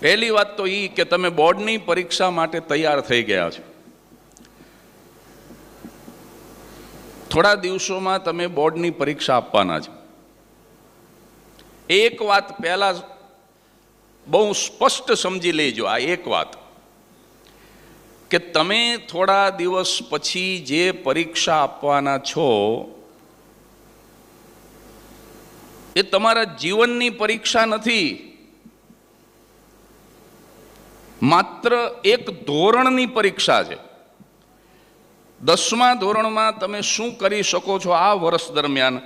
પહેલી વાત તો એ કે તમે બોર્ડની પરીક્ષા માટે તૈયાર થઈ ગયા છો. થોડા દિવસોમાં તમે બોર્ડની પરીક્ષા આપવાના છો. એક વાત પહેલા બહુ સ્પષ્ટ સમજી લેજો આ એક વાત. કે તમે થોડા દિવસ પછી જે પરીક્ષા આપવાના છો, એ તમારા જીવનની પરીક્ષા નથી. માત્ર એક ધોરણની પરીક્ષા છે. દસમા ધોરણમાં તમે શું કરી શકો છો આ વર્ષ દરમિયાન?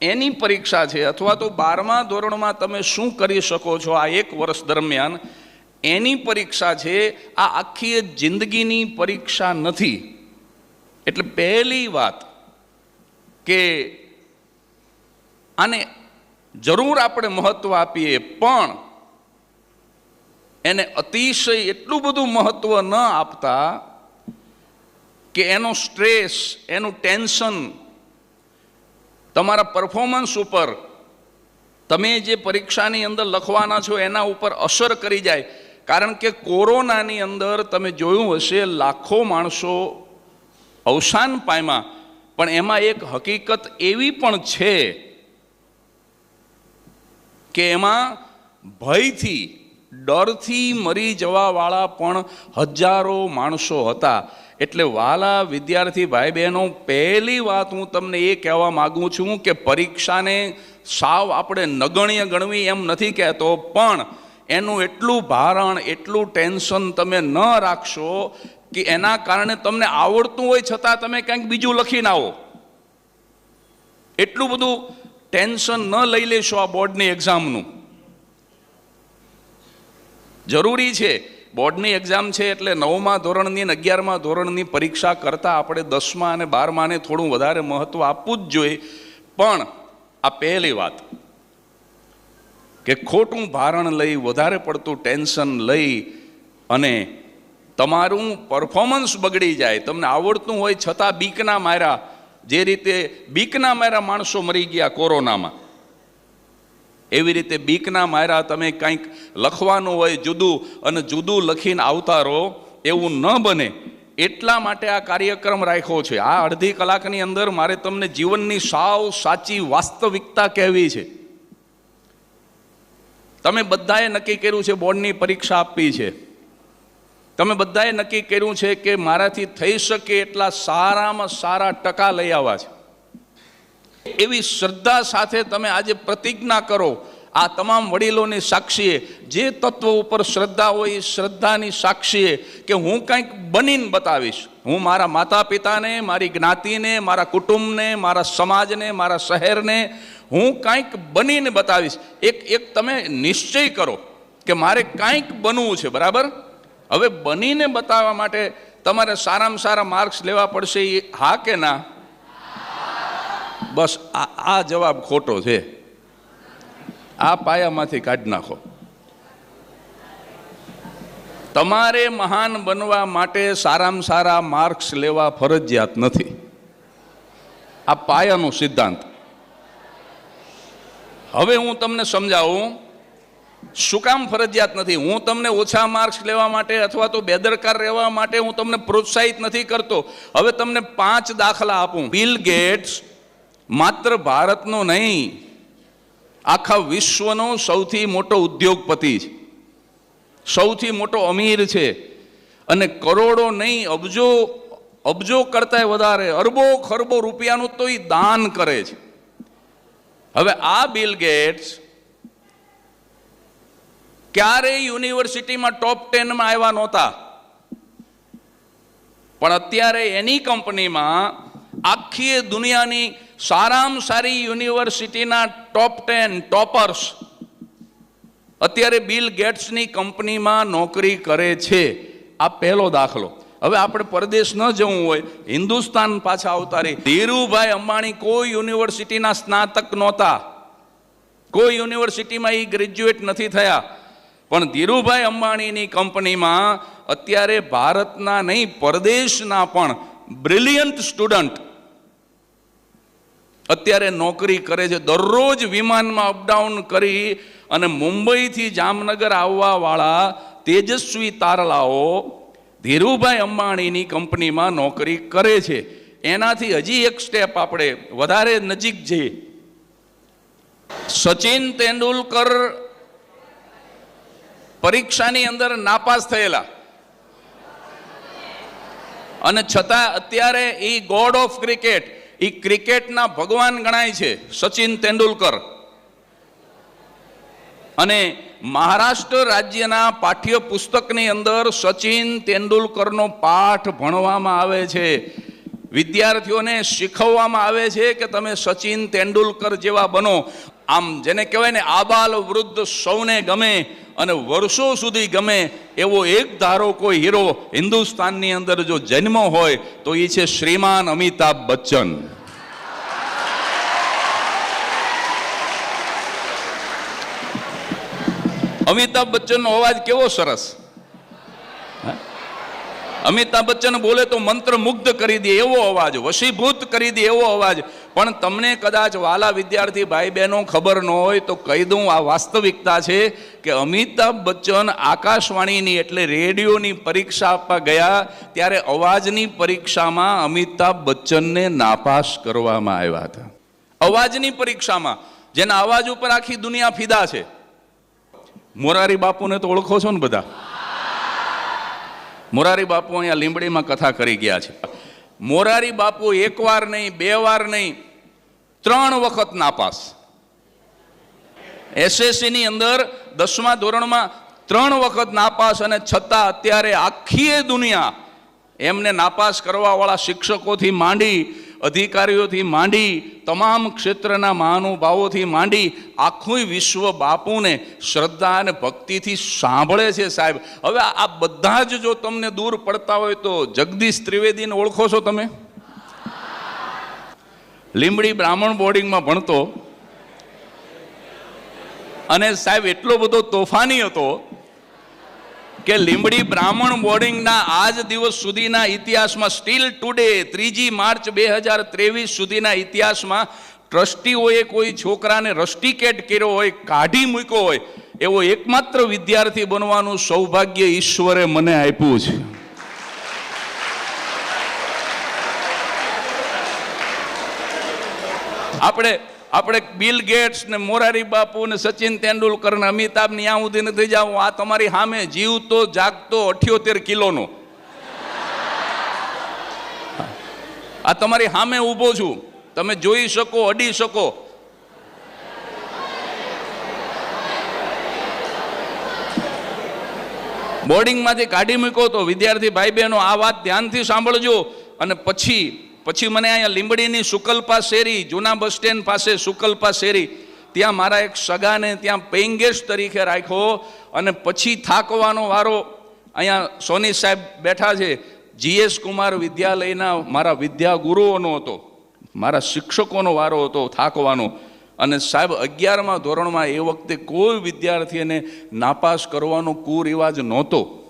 એની પરીક્ષા છે અથવા તો બારમા ધોરણમાં તમે શું કરી શકો છો આ એક વર્ષ દરમિયાન? એની પરીક્ષા છે આ આખી જિંદગીની પરીક્ષા નથી. એટલે પહેલી વાત કે આને જરૂર આપણે મહત્વ આપીએ પણ એને અતિશય એટલું બધું મહત્વ ન આપતા કે એનો સ્ટ્રેસ, એનું ટેન્શન તમારા પરફોર્મન્સ ઉપર તમે જે પરીક્ષાની અંદર લખવાના છો એના ઉપર અસર કરી જાય. કારણ કે કોરોનાની અંદર તમે જોયું હશે, લાખો માણસો અવસાન પામ્યા. પણ એમાં એક હકીકત એવી પણ છે કે એમાં ભયથી ડરથી મરી જવાવાળા પણ હજારો માણસો હતા. એટલે વાલા વિદ્યાર્થી ભાઈ બહેનો પહેલી વાત હું તમને એ કહેવા માગું છું કે પરીક્ષાને સાવ આપણે નગણ્ય ગણવી એમ નથી કહેતો, પણ એનું એટલું ભારણ, એટલું ટેન્શન તમે ન રાખશો કે એના કારણે તમને આવડતું હોય છતાં તમે કંઈક બીજું લખીને આવો. એટલું બધું ટેન્શન ન લઈ લેશો આ બોર્ડની એક્ઝામનું. જરૂરી છે. બોર્ડની એક્ઝામ છે એટલે નવમા ધોરણની અને અગિયારમા ધોરણની પરીક્ષા કરતાં આપણે દસમા અને બારમાને થોડું વધારે મહત્ત્વ આપવું જ જોઈએ. પણ આ પહેલી વાત, કે ખોટું ભારણ લઈ વધારે પડતું ટેન્શન લઈ અને તમારું પરફોર્મન્સ બગડી જાય. તમને આવડતું હોય છતાં બીકના માર્યા, જે રીતે બીકના માર્યા માણસો મરી ગયા કોરોનામાં. એવી રીતે બીકના માર્યા તમે કંઈક લખવાનું હોય, જુદું અને જુદું લખીને આવતા રહો, એવું ન બને. એટલા માટે આ કાર્યક્રમ રાખ્યો છે. આ અડધી કલાકની અંદર મારે તમને જીવનની સાવ સાચી વાસ્તવિકતા કહેવી છે. તમે બધાએ નક્કી કર્યું છે બોર્ડની પરીક્ષા આપવી છે. તમે બધાએ નક્કી કર્યું છે કે મારાથી થઈ શકે એટલા સારામાં સારા ટકા લઈ આવવા છે. એવી શ્રદ્ધા સાથે તમે આજે પ્રતિજ્ઞા કરો. આ તમામ વડીલોની સાક્ષીએ, જે તત્વ ઉપર શ્રદ્ધા હોય એ શ્રદ્ધાની સાક્ષીએ કે હું કંઈક બનીને બતાવીશ. હું મારા માતા પિતાને મારી જ્ઞાતિને, મારા કુટુંબને, મારા સમાજને, મારા શહેરને હું કંઈક બનીને બતાવીશ. એક એક તમે નિશ્ચય કરો કે મારે કંઈક બનવું છે, બરાબર? હવે બનીને બતાવવા માટે તમારે સારામાં સારા માર્ક્સ લેવા પડશે એ હા કે ના? બસ આ આ જવાબ ખોટો છે. આ પાયામાંથી કાઢી નાખો. તમારે મહાન બનવા માટે સારામાં સારા માર્ક્સ લેવા ફરજિયાત નથી. આ પાયાનો સિદ્ધાંત. હવે હું તમને સમજાવું, શું કામ ફરજિયાત નથી? હું તમને ઓછા માર્ક્સ લેવા માટે અથવા તો બેદરકાર રહેવા માટે હું તમને પ્રોત્સાહિત નથી કરતો. હવે તમને પાંચ દાખલા આપું. બિલ ગેટ્સ માત્ર ભારતનો નહીં, આખા વિશ્વનો સૌથી મોટો ઉદ્યોગપતિ છે. સૌથી મોટો અમીર છે. અને કરોડો નહીં, અબજો અબજો કરતાંય વધારે, અરબો ખરબો રૂપિયાનું તો એ દાન કરે છે. હવે આ બિલ ગેટ્સ ક્યારેય યુનિવર્સિટીમાં ટોપ ટેનમાં આવ્યા નહોતા. પણ અત્યારે એની કંપનીમાં આખી દુનિયાની સારામાં સારી યુનિવર્સિટીના ટોપ ટેન ટોપર્સ અત્યારે બિલ ગેટ્સની કંપનીમાં નોકરી કરે છે. આ પહેલો દાખલો. હવે આપણે પરદેશ ન જવું હોય, હિન્દુસ્તાન પાછા આવતા રહી. ધીરુભાઈ અંબાણી કોઈ યુનિવર્સિટીના સ્નાતક નહોતા. કોઈ યુનિવર્સિટીમાં એ ગ્રેજ્યુએટ નથી થયા. પણ ધીરુભાઈ અંબાણીની કંપનીમાં અત્યારે ભારતના નહીં, પરદેશના પણ બ્રિલિયન્ટ સ્ટુડન્ટ અત્યારે નોકરી કરે છે, દરરોજ વિમાનમાં અપડાઉન કરી અને મુંબઈથી જામનગર આવવાવાળા તેજસ્વી તારલાઓ ધીરુભાઈ અંબાણીની કંપનીમાં નોકરી કરે છે. એનાથી હજી એક સ્ટેપ આપણે વધારે નજીક જઈએ. સચિન તેંડુલકર પરીક્ષાની અંદર નાપાસ થયેલા. અને છતાં અત્યારે એ ગોડ ઓફ ક્રિકેટ એ ક્રિકેટના ભગવાન ગણાય છે, સચિન તેંડુલકર. અને મહારાષ્ટ્ર રાજ્યના પાઠ્ય પુસ્તકની અંદર સચિન તેંડુલકરનો પાઠ ભણવામાં આવે છે. વિદ્યાર્થીઓને શીખવવામાં આવે છે કે તમે સચિન તેંડુલકર જેવા બનો. આમ જેને કહેવાય ને આબાલ વૃદ્ધ સૌને ગમે અને વર્ષો સુધી ગમે એવો એક ધારો કોઈ હીરો હિન્દુસ્તાનની અંદર જો જન્મ હોય તો એ છે શ્રીમાન અમિતાભ બચ્ચન અમિતાભ બચ્ચનનો અવાજ કેવો સરસ? અમિતાભ બચ્ચન બોલે તો મંત્રમુગ્ધ કરી દે, એવો અવાજ, વશીભૂત કરી દે એવો અવાજ. પણ તમને કદાચ વાલા વિદ્યાર્થી ભાઈ બહેનો ખબર ન હોય તો કહી દઉં, આ વાસ્તવિકતા છે કે અમિતાભ બચ્ચન આકાશવાણીની એટલે રેડિયોની પરીક્ષા આપવા ગયા, ત્યારે અવાજની પરીક્ષામાં અમિતાભ બચ્ચનને નાપાસ કરવામાં આવ્યા હતા. અવાજની પરીક્ષામાં, જેના અવાજ ઉપર આખી દુનિયા ફિદા છે. મોરારી બાપુને તો ઓળખો છો ને બધા? મોરારી બાપુ અહીંયા લીંબડીમાં કથા કરી ગયા છે. મોરારી બાપુ એક વાર નહીં, બે વાર નહીં, ત્રણ વખત નાપાસ. એસએસસી ની અંદર દસમા ધોરણમાં ત્રણ વખત નાપાસ અને છતાં અત્યારે આખી દુનિયા એમને નાપાસ કરવાવાળા શિક્ષકોથી માંડી અધિકારીઓથી માંડી, તમામ ક્ષેત્રના મહાનુભાવોથી માંડી આખું વિશ્વ બાપુને શ્રદ્ધા અને ભક્તિથી સાંભળે છે સાહેબ. હવે આ બધા જ જો તમને દૂર પડતા હોય તો જગદીશ ત્રિવેદીને ઓળખો છો તમે? લીંબડી બ્રાહ્મણ બોર્ડિંગમાં ભણતો. અને સાહેબ, એટલો બધો તોફાની હતો કે લીંબડી બ્રાહ્મણ બોર્ડિંગના આજ દિવસ સુધીના ઇતિહાસમાં સ્ટીલ ટુડે ત્રીજી માર્ચ બે હજાર ત્રેવીસ સુધીના ઇતિહાસમાં ટ્રસ્ટીઓએ કોઈ છોકરાને રસ્ટિકેટ કર્યો હોય, કાઢી મૂક્યો હોય, એવો એકમાત્ર વિદ્યાર્થી બનવાનું સૌભાગ્ય ઈશ્વરે મને આપ્યું છે. આપણે આપણે બિલ ગેટ્સ ને મોરારી બાપુ ને સચિન તેંડુલકર ને અમિતાભ ને ત્યાં સુધી નથી જાઉં આ તમારી સામે જીવતો, જાગતો અઠ્યોતેર કિલોનો. આ તમારી સામે ઊભો છું. તમે જોઈ શકો, અડી શકો. બોર્ડિંગમાંથી કાઢી મૂક્યો તો વિદ્યાર્થી ભાઈ બહેનો આ વાત ધ્યાનથી સાંભળજો. અને પછી પછી મને અહીંયા લીંબડીની સુકલ્પા શેરી, જૂના બસ સ્ટેન્ડ પાસે સુકલ્પા શેરી, ત્યાં મારા એક સગાને ત્યાં પેઇંગ તરીકે રાખ્યો અને પછી થાકવાનો વારો અહીંયા સોની સાહેબ બેઠા છે. જીએસ કુમાર વિદ્યાલયના મારા વિદ્યાગુરુઓનો હતો. મારા શિક્ષકોનો વારો હતો થાકવાનો. અને સાહેબ અગિયારમાં ધોરણમાં એ વખતે કોઈ વિદ્યાર્થીને નાપાસ કરવાનો કુરિવાજ નહોતો.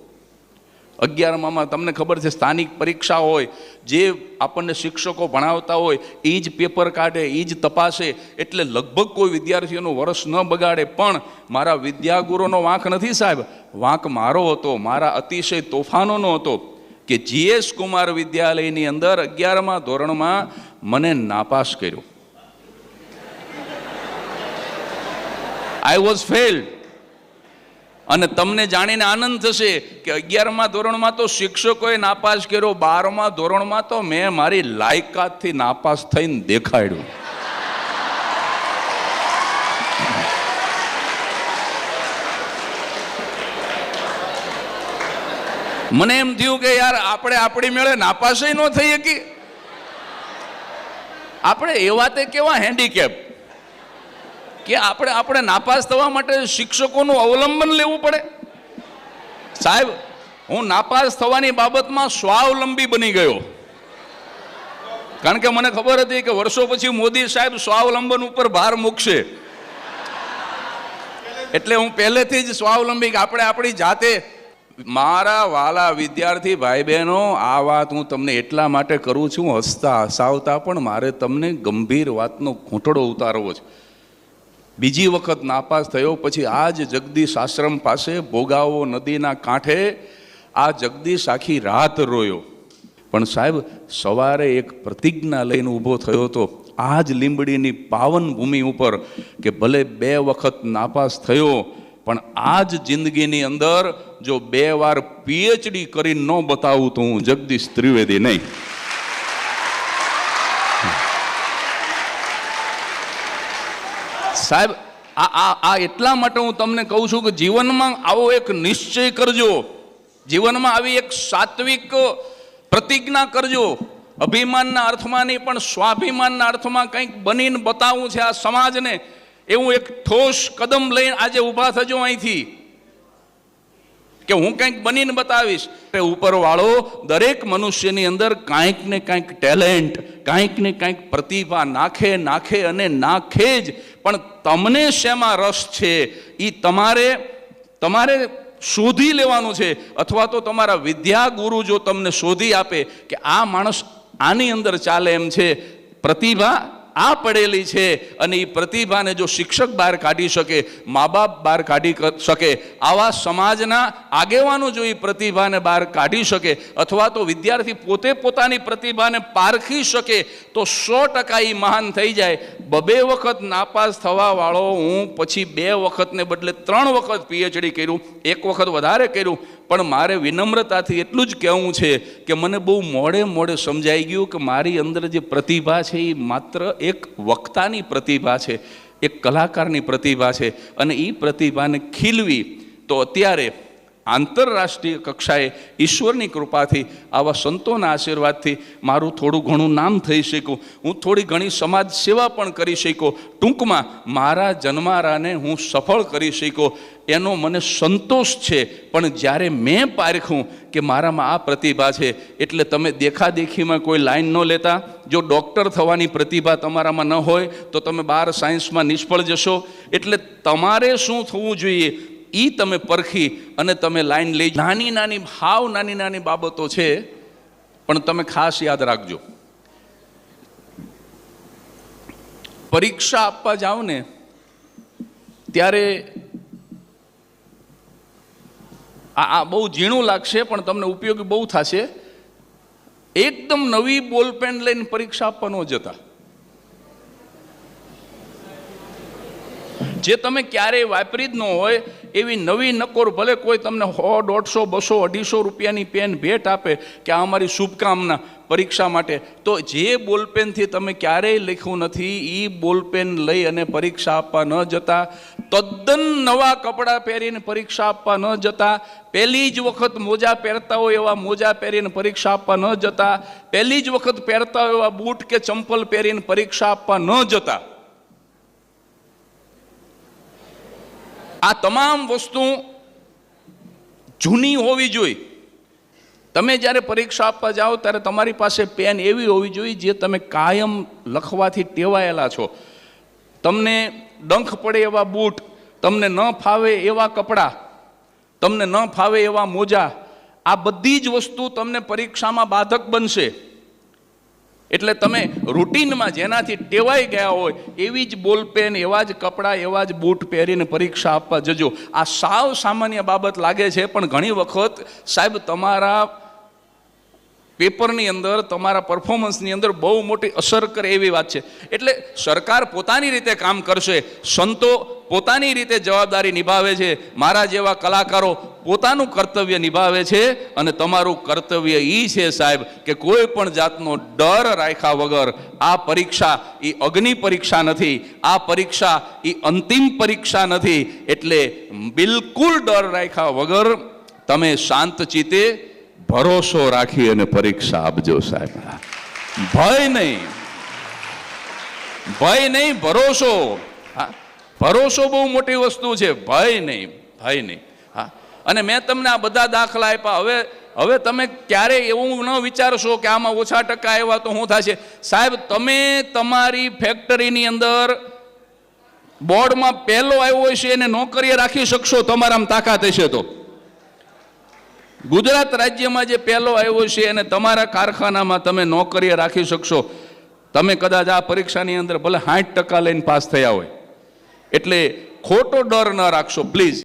અગિયારમામાં તમને ખબર છે, સ્થાનિક પરીક્ષા હોય, જે આપણને શિક્ષકો ભણાવતા હોય, એ જ પેપર કાઢે, એ જ તપાસે. એટલે લગભગ કોઈ વિદ્યાર્થીઓનું વર્ષ ન બગાડે, પણ મારા વિદ્યાગુરુનો વાંક નથી સાહેબ. વાંક મારો હતો, મારા અતિશય તોફાનોનો હતો કે જીએસ કુમાર વિદ્યાલયની અંદર અગિયારમા ધોરણમાં મને નાપાસ કર્યો. આઈ વોઝ ફેલ્ડ અને તમને જાણીને આનંદ થશે કે અગિયારમા ધોરણમાં તો શિક્ષકોએ નાપાસ કર્યો, બારમા ધોરણમાં તો મેં મારી લાયકાતથી નાપાસ થઈને દેખાડ્યું. મને એમ થયું કે યાર, આપણે આપણી મેળે નાપાસય ન થઈ શકી આપણે એવા તે કેવા હેન્ડીકેપ કે આપણે આપણે નાપાસ થવા માટે શિક્ષકોનું અવલંબન લેવું પડે? સાહેબ, હું નાપાસ થવાની બાબતમાં સ્વાવલંબી બની ગયો. કારણ કે મને ખબર હતી કે વર્ષો પછી મોદી સાહેબ સ્વાવલંબન ઉપર ભાર મૂકશે. એટલે હું પહેલેથી જ સ્વાવલંબી આપણે આપણી જાતે મારા વાલા વિદ્યાર્થી ભાઈ બહેનો આ વાત હું તમને એટલા માટે કરું છું, હસતા હસાવતા પણ મારે તમને ગંભીર વાતનો ઘૂંટડો ઉતારવો છે. બીજી વખત નાપાસ થયો, પછી આ જ જગદીશ આશ્રમ પાસે ભોગાવો નદીના કાંઠે આ જગદીશ આખી રાત રોયો. પણ સાહેબ, સવારે એક પ્રતિજ્ઞા લઈને ઊભો થયો હતો. આ જ લીંબડીની પાવન ભૂમિ ઉપર કે ભલે બે વખત નાપાસ થયો, પણ આ જ જિંદગીની અંદર જો બે વાર પીએચડી કરીને ન બતાવું તો હું જગદીશ ત્રિવેદી નહીં. સાહેબ, આ આ આ એટલા માટે હું તમને કહું છું કે જીવનમાં આવો એક નિશ્ચય કરજો. જીવનમાં આવી એક સાત્વિક પ્રતિજ્ઞા કરજો. અભિમાનના અર્થમાં નહીં, પણ સ્વાભિમાનના અર્થમાં કંઈક બનીને બતાવવું છે આ સમાજને. એવું એક ઠોસ કદમ લઈને આજે ઊભા થજો અહીંથી. કે હું કંઈક બનીને બતાવીશ. કે ઉપરવાળો દરેક મનુષ્યની અંદર કાંઈક ને કાંઈક ટેલેન્ટ, કાંઈક ને કાંઈક પ્રતિભા નાખે નાખે અને નાખે જ પણ તમને શેમાં રસ છે? એ તમારે તમારે શોધી લેવાનું છે. અથવા તો તમારા વિદ્યા ગુરુ જો તમને શોધી આપે કે આ માણસ આની અંદર ચાલે એમ છે. પ્રતિભા આ પડેલી છે અને એ પ્રતિભાને જો શિક્ષક બહાર કાઢી શકે, મા બાપ બહાર કાઢી શકે, આવા સમાજના આગેવાનો જો એ પ્રતિભાને બહાર કાઢી શકે અથવા તો વિદ્યાર્થી પોતે પોતાની પ્રતિભાને પારખી શકે, તો સો ટકા એ મહાન થઈ જાય. બબે વખત નાપાસ થવાવાળો હું પછી બે વખતને બદલે ત્રણ વખત પીએચડી કર્યું, એક વખત વધારે કર્યું પણ મારે વિનમ્રતાથી એટલું જ કહેવું છે કે મને બહુ મોડે મોડે સમજાઈ ગયું કે મારી અંદર જે પ્રતિભા છે એ માત્ર એક વક્તાની પ્રતિભા છે, એક કલાકારની પ્રતિભા છે. અને એ પ્રતિભાને ખીલવી તો અત્યારે આંતરરાષ્ટ્રીય કક્ષાએ ઈશ્વરની કૃપાથી, આવા સંતોના આશીર્વાદથી મારું થોડું ઘણું નામ થઈ શક્યું હું થોડી ઘણી સમાજ સેવા પણ કરી શક્યો ટૂંકમાં મારા જન્મારાને હું સફળ કરી શક્યો એનો મને સંતોષ છે, પણ જ્યારે મેં પારખું કે મારામાં આ પ્રતિભા છે, એટલે તમે દેખાદેખીમાં કોઈ લાઈન ન લેતા. જો ડૉક્ટર થવાની પ્રતિભા તમારામાં ન હોય, તો તમે બાર સાયન્સમાં નિષ્ફળ જશો. એટલે તમારે શું થવું જોઈએ? એ તમે પરખી અને તમે લાઈન લઈ નાની નાની હાવ નાની નાની બાબતો છે, પણ તમે ખાસ યાદ રાખજો. પરીક્ષા આપવા જાઓ ને, ત્યારે આ આ બહુ ઝીણું લાગશે, પણ તમને ઉપયોગી બહુ થશે. એકદમ નવી બોલપેન લઈને પરીક્ષા આપવા ન જતા. જે તમે ક્યારેય વાપરી જ ન હોય, એવી નવી નકોર ભલે કોઈ તમને સો, દોઢસો, બસો, અઢીસો રૂપિયાની પેન ભેટ આપે કે આ અમારી શુભકામના પરીક્ષા માટે, તો જે બોલપેનથી તમે ક્યારેય લખ્યું નથી એ બોલપેન લઈ અને પરીક્ષા આપવા ન જતા, તદ્દન નવા કપડાં પહેરીને પરીક્ષા આપવા ન જતા, પહેલી જ વખત મોજા પહેરતા હોય એવા મોજા પહેરીને પરીક્ષા આપવા ન જતા, પહેલી જ વખત પહેરતા હોય એવા બૂટ કે ચંપલ પહેરીને પરીક્ષા આપવા ન જતા. આ તમામ વસ્તુ જૂની હોવી જોઈએ. તમે જ્યારે પરીક્ષા આપવા જાઓ ત્યારે તમારી પાસે પેન એવી હોવી જોઈએ જે તમે કાયમ લખવાથી ટેવાયેલા છો. તમને ડંખ પડે એવા બૂટ, તમને ન ફાવે એવા કપડાં, તમને ન ફાવે એવા મોજા, આ બધી જ વસ્તુ તમને પરીક્ષામાં બાધક બનશે. એટલે તમે રૂટીનમાં જેનાથી ટેવાઈ ગયા હોય, એવી જ બોલપેન એવા જ કપડાં, એવા જ બૂટ પહેરીને પરીક્ષા આપવા જજો. આ સાવ સામાન્ય બાબત લાગે છે, પણ ઘણી વખત સાહેબ તમારા પેપરની અંદર, તમારા પરફોર્મન્સની અંદર બહુ મોટી અસર કરે એવી વાત છે. એટલે સરકાર પોતાની રીતે કામ કરશે, સંતો પોતાની રીતે જવાબદારી નિભાવે છે, મારા જેવા કલાકારો પોતાનું કર્તવ્ય નિભાવે છે, અને તમારું કર્તવ્ય એ છે સાહેબ કે કોઈ પણ જાતનો ડર રાખ્યા વગર આ પરીક્ષા એ અગ્નિ પરીક્ષા નથી, આ પરીક્ષા એ અંતિમ પરીક્ષા નથી, એટલે બિલકુલ ડર રાખ્યા વગર તમે શાંત ચિત્તે ભરોસો રાખી અને પરીક્ષા આપજો સાહેબ. ભય નહીં. ભય નહીં, ભરોસો. હા, ભરોસો બહુ મોટી વસ્તુ છે. ભય નહીં ભય નહીં. હા, અને મેં તમને આ બધા દાખલા આપ્યા. હવે હવે તમે ક્યારે એવું ન વિચારશો કે આમાં ઓછા ટકા આવ્યા તો શું થશે? સાહેબ, તમે તમારી ફેક્ટરીની અંદર બોર્ડમાં પહેલો આવ્યો હશે એને નોકરીએ રાખી શકશો, તમારામાં તાકાત હશે તો. ગુજરાત રાજ્યમાં જે પહેલો આવ્યો છે અને તમારા કારખાનામાં તમે નોકરીએ રાખી શકશો, તમે કદાચ આ પરીક્ષાની અંદર ભલે સાઠ ટકા લઈને પાસ થયા હોય. એટલે ખોટો ડર ન રાખશો પ્લીઝ